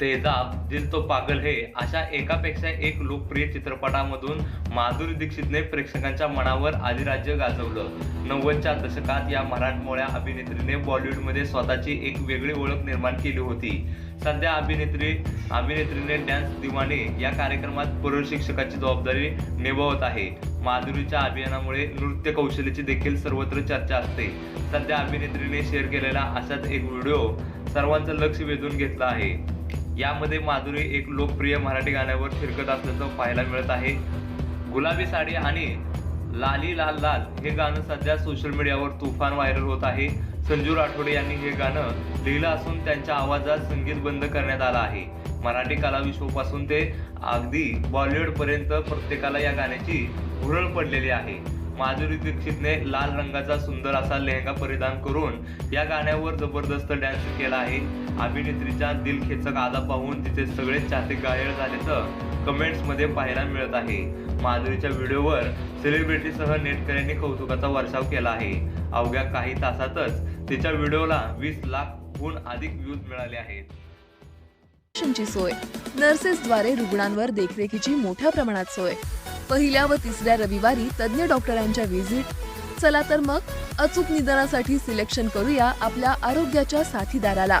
तेजाब दिल तो पागल हे अशा एकापेक्षा एक लोकप्रिय चित्रपटामधून माधुरी दीक्षितने प्रेक्षकांच्या मनावर अधिराज्य गाजवलं. नव्वदच्या दशकात या मराठमोळ्या अभिनेत्रीने बॉलिवूडमध्ये स्वतःची एक वेगळी ओळख निर्माण केली होती. सध्या अभिनेत्री अभिनेत्रीने डॅन्स दिवाने या कार्यक्रमात प्रशिक्षकाची जबाबदारी निभावत आहे. माधुरीच्या अभियानामुळे नृत्य कौशल्याची देखील सर्वत्र चर्चा असते. सध्या अभिनेत्रीने शेअर केलेला असाच एक व्हिडिओ सर्वांचं लक्ष वेधून घेतलं आहे. यामध्ये माधुरी एक लोकप्रिय मराठी गाण्यावर फिरकत असल्याचं पाहायला मिळत आहे. गुलाबी साडी आणि लाली लाल लाल हे गाणं सध्या सोशल मीडियावर तुफान व्हायरल होत आहे. संजू राठोडे यांनी हे गाणं लिहिलं असून त्यांच्या आवाजात संगीत बंद करण्यात आलं आहे. मराठी कलाविश्वापासून ते अगदी बॉलिवूडपर्यंत प्रत्येकाला या गाण्याची भुरळ पडलेली आहे. माधुरी दीक्षितने लाल रंगाचा सुंदर असा लेहंगा परिधान करून या गाण्यावर जबरदस्त डॅन्स केला आहे. अभिनेत्रीच्या दिलखेचक आदा पाहून तिचे सगळे चाहते गायळ झाल्याचं कमेंट्समध्ये पाहायला मिळत आहे. माधुरीच्या व्हिडिओवर सेलिब्रिटीसह नेटकऱ्यांनी कौतुकाचा वर्षाव केला आहे. अवघ्या काही तासातच तिच्या व्हिडिओला वीस लाखहून अधिक व्ह्यूज मिळाले आहेत. सोय. नर्सेसद्वारे रुग्णांवर देखरेखीची मोठ्या प्रमाणात सोय. पहिल्या व तिसऱ्या रविवारी तज्ज्ञ डॉक्टरांच्या व्हिजिट चला तर मग अचूक निदानासाठी सिलेक्शन करूया आपल्या आरोग्याच्या साथीदाराला.